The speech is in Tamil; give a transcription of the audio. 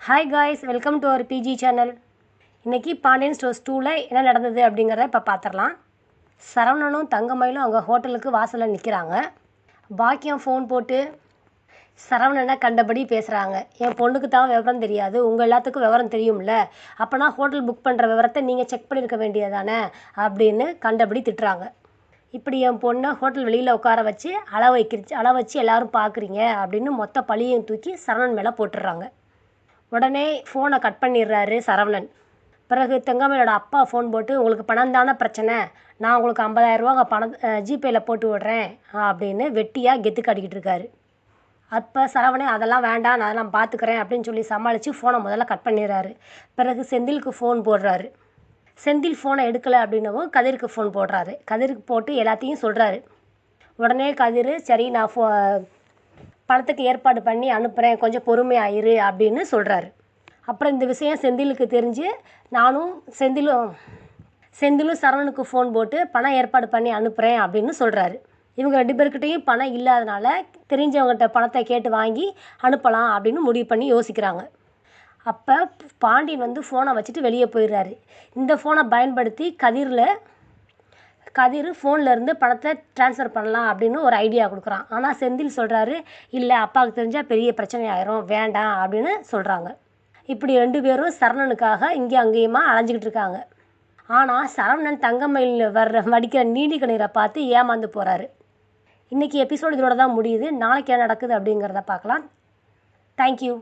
Hi guys welcome to our PG channel இன்றைக்கி பாண்டியன் ஸ்டோர்ஸ் டூவில் என்ன நடந்தது அப்படிங்கிறத இப்போ பார்த்துடலாம் சரவணனும் தங்கமயிலும் அவங்க ஹோட்டலுக்கு வாசலில் நிற்கிறாங்க பாக்கியம் ஃபோன் போட்டு சரவணனை கண்டபடி பேசுகிறாங்க என் பொண்ணுக்கு தான் விவரம் தெரியாது உங்கள் எல்லாத்துக்கும் விவரம் தெரியும்ல. அப்போனா ஹோட்டல் புக் பண்ணுற விவரத்தை நீங்கள் செக் பண்ணியிருக்க வேண்டியதானே அப்படின்னு கண்டபடி திட்டுறாங்க. இப்படி என் பொண்ணை ஹோட்டல் வெளியில் உட்கார வச்சு அள வைக்கிற அள வச்சு எல்லோரும் பார்க்குறீங்க அப்படின்னு மொத்த பழியையும் தூக்கி சரவணன் மேலே போட்டுடுறாங்க. உடனே ஃபோனை கட் பண்ணிடுறாரு சரவணன். பிறகு தங்கமயிலோட அப்பா ஃபோன் போட்டு உங்களுக்கு பணம் தானே பிரச்சனை? நான் உங்களுக்கு ஐம்பதாயிரரூவா பணம் ஜிபேயில் போட்டு விடுறேன் அப்படின்னு வெட்டியாக கெத்து காட்டிக்கிட்டு இருக்காரு. அப்போ சரவணன் அதெல்லாம் வேண்டாம் நான் அதெல்லாம் பார்த்துக்கிறேன் அப்படின்னு சொல்லி சமாளித்து ஃபோனை முதல்ல கட் பண்ணிடுறாரு. பிறகு செந்திலுக்கு ஃபோன் போடுறாரு. செந்தில் ஃபோனை எடுக்கலை அப்படின்னவும் கதிருக்கு ஃபோன் போடுறாரு. கதிருக்கு போட்டு எல்லாத்தையும் சொல்கிறாரு உடனே கதிர் சரி நான் ஃபோ பணத்துக்கு ஏற்பாடு பண்ணி அனுப்புகிறேன் கொஞ்சம் பொறுமையாக இரு அப்படின்னு சொல்கிறாரு அப்புறம் இந்த விஷயம் செந்திலுக்கு தெரிஞ்சு நானும் செந்திலும் செந்திலும் சரவணுக்கு ஃபோன் போட்டு பணம் ஏற்பாடு பண்ணி அனுப்புகிறேன் அப்படின்னு சொல்கிறாரு இவங்க ரெண்டு பேர்கிட்டையும் பணம் இல்லாதனால தெரிஞ்சவங்ககிட்ட பணத்தை கேட்டு வாங்கி அனுப்பலாம் அப்படின்னு முடிவு பண்ணி யோசிக்கிறாங்க. அப்போ பாண்டியன் வந்து ஃபோனை வச்சுட்டு வெளியே போயிடுறாரு. இந்த ஃபோனை பயன்படுத்தி கதிரில் கதிர் ஃபோனில் இருந்து பணத்தை ட்ரான்ஸ்ஃபர் பண்ணலாம் அப்படின்னு ஒரு ஐடியா கொடுக்குறான். ஆனால் செந்தில் சொல்கிறாரு இல்லை அப்பாவுக்கு தெரிஞ்சால் பெரிய பிரச்சனை ஆயிரும் வேண்டாம் அப்படின்னு சொல்கிறாங்க இப்படி ரெண்டு பேரும் சரவணனுக்காக இங்கே அங்கேயுமா அலைஞ்சிக்கிட்டு இருக்காங்க. ஆனால் சரவணன் தங்கமயில் வர்ற வடிக்கிற நீலி கண்ணீரை பார்த்து ஏமாந்து போகிறாரு இன்றைக்கி எபிசோடு இதோட தான் முடியுது. நாளைக்கு என்ன நடக்குது அப்படிங்கிறத பார்க்கலாம். தேங்க்யூ